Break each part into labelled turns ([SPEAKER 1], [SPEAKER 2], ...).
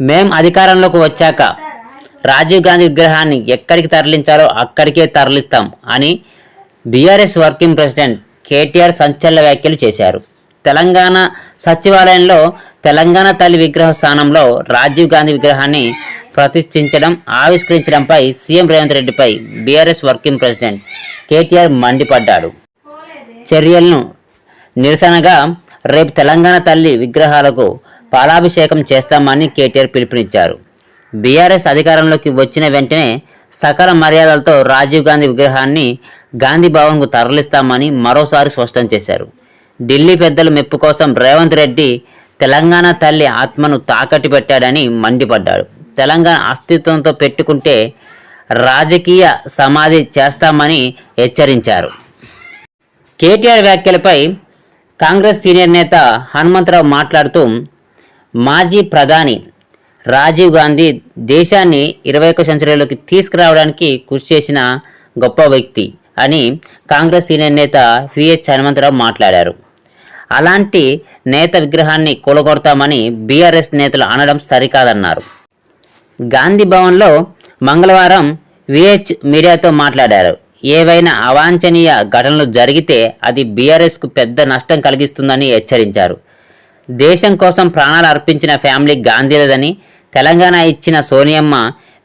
[SPEAKER 1] మేం అధికారంలోకి వచ్చాక రాజీవ్ గాంధీ విగ్రహాన్ని ఎక్కడికి తరలించాలో అక్కడికే తరలిస్తాం అని బీఆర్ఎస్ వర్కింగ్ ప్రెసిడెంట్ కేటీఆర్ సంచలన వ్యాఖ్యలు చేశారు. తెలంగాణ సచివాలయంలో తెలంగాణ తల్లి విగ్రహ స్థానంలో రాజీవ్ గాంధీ విగ్రహాన్ని ప్రతిష్ఠించడం ఆవిష్కరించడంపై సీఎం రేవంత్ రెడ్డిపై బీఆర్ఎస్ వర్కింగ్ ప్రెసిడెంట్ కేటీఆర్ మండిపడ్డాడు. చర్యలను నిరసనగా రేపు తెలంగాణ తల్లి విగ్రహాలకు పాలాభిషేకం చేస్తామని కేటీఆర్ పిలుపునిచ్చారు. బీఆర్ఎస్ అధికారంలోకి వచ్చిన వెంటనే సకల మర్యాదలతో రాజీవ్ గాంధీ విగ్రహాన్ని గాంధీ భవన్కు తరలిస్తామని మరోసారి స్పష్టం చేశారు. ఢిల్లీ పెద్దల మెప్పు కోసం రేవంత్ రెడ్డి తెలంగాణ తల్లి ఆత్మను తాకట్టు పెట్టాడని మండిపడ్డాడు. తెలంగాణ అస్తిత్వంతో పెట్టుకుంటే రాజకీయ సమాధి చేస్తామని హెచ్చరించారు. కేటీఆర్ వ్యాఖ్యలపై కాంగ్రెస్ సీనియర్ నేత హనుమంతరావు మాట్లాడుతూ మాజీ ప్రధాని రాజీవ్ గాంధీ దేశాన్ని ఇరవై ఒక్క సెంచరీలోకి తీసుకురావడానికి కృషి చేసిన గొప్ప వ్యక్తి అని కాంగ్రెస్ సీనియర్ నేత విహెచ్ హనుమంతరావు మాట్లాడారు. అలాంటి నేత విగ్రహాన్ని కూలగొడతామని బీఆర్ఎస్ నేతలు అనడం సరికాదన్నారు. గాంధీ భవన్లో మంగళవారం విహెచ్ మీడియాతో మాట్లాడారు. ఏవైనా అవాంఛనీయ ఘటనలు జరిగితే అది బీఆర్ఎస్కు పెద్ద నష్టం కలిగిస్తుందని హెచ్చరించారు. దేశం కోసం ప్రాణాలు అర్పించిన ఫ్యామిలీ గాంధీలదని తెలంగాణ ఇచ్చిన సోనియమ్మ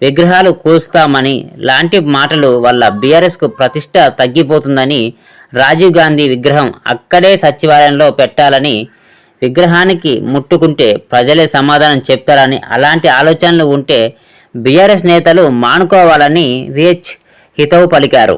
[SPEAKER 1] విగ్రహాలు కూల్స్తామని లాంటి మాటలు వల్ల బీఆర్ఎస్కు ప్రతిష్ట తగ్గిపోతుందని రాజీవ్ గాంధీ విగ్రహం అక్కడే సచివాలయంలో పెట్టాలని విగ్రహానికి ముట్టుకుంటే ప్రజలే సమాధానం చెప్తారని అలాంటి ఆలోచనలు ఉంటే బీఆర్ఎస్ నేతలు మానుకోవాలని విహెచ్ హితవు పలికారు.